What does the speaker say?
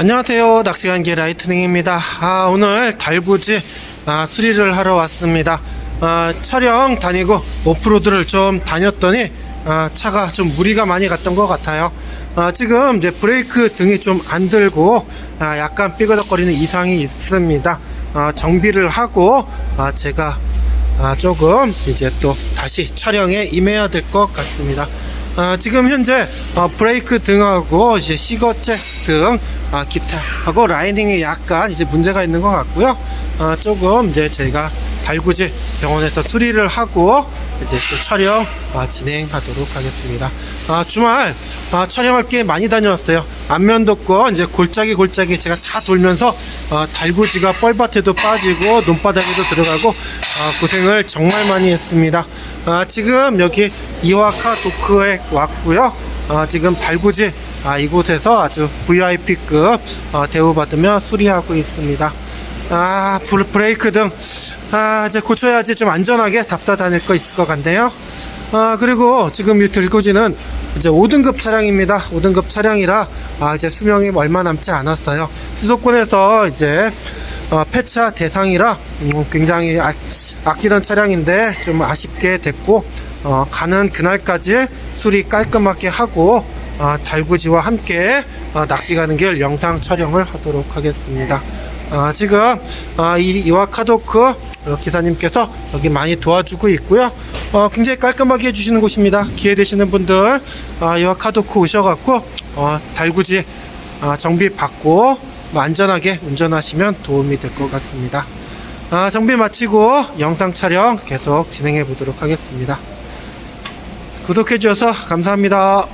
안녕하세요. 낚시간계 라이트닝입니다. 아, 오늘 달구지 아, 수리를 하러 왔습니다. 아, 촬영 다니고 오프로드를 좀 다녔더니 아, 차가 좀 무리가 많이 갔던 것 같아요. 아, 지금 이제 브레이크 등이 좀 안 들고 아, 약간 삐그덕거리는 이상이 있습니다. 아, 정비를 하고 아, 제가 아, 조금 이제 또 다시 촬영에 임해야 될 것 같습니다. 아, 지금 현재 어, 브레이크 등하고 이제 시거잭 등 아, 기타하고 라이닝에 약간 이제 문제가 있는 것 같고요. 아, 조금 이제 저희가 달구지 병원에서 수리를 하고 이제 또 촬영 아, 진행하도록 하겠습니다. 아, 주말 아, 촬영할 게 많이 다녀왔어요. 안면도 거 이제 골짜기 골짜기 제가 다 돌면서 아, 달구지가 뻘밭에도 빠지고 논바닥에도 들어가고 아, 고생을 정말 많이 했습니다. 아, 지금 여기 이와카 도크에 왔고요. 아, 지금 달구지 아, 이곳에서 아주 VIP급 어, 대우받으며 수리하고 있습니다. 아, 불, 브레이크 등, 아, 이제 고쳐야지 좀 안전하게 답사 다닐 거 있을 것 같네요. 아, 그리고 지금 이 들고지는 이제 5등급 차량입니다. 5등급 차량이라, 아, 이제 수명이 얼마 남지 않았어요. 수도권에서 이제, 어, 폐차 대상이라, 음, 굉장히 아, 아끼던 차량인데, 좀 아쉽게 됐고, 어, 가는 그날까지 수리 깔끔하게 하고, 어, 달구지와 함께 어, 낚시 가는 길 영상 촬영을 하도록 하겠습니다. 아, 지금 아, 이 이와카도크 어, 기사님께서 여기 많이 도와주고 있고요. 어, 굉장히 깔끔하게 해주시는 곳입니다. 기회 되시는 분들 아, 이와카도크 오셔갖고 어, 달구지 아, 정비 받고 뭐 안전하게 운전하시면 도움이 될 것 같습니다. 아, 정비 마치고 영상 촬영 계속 진행해 보도록 하겠습니다. 구독해 주셔서 감사합니다.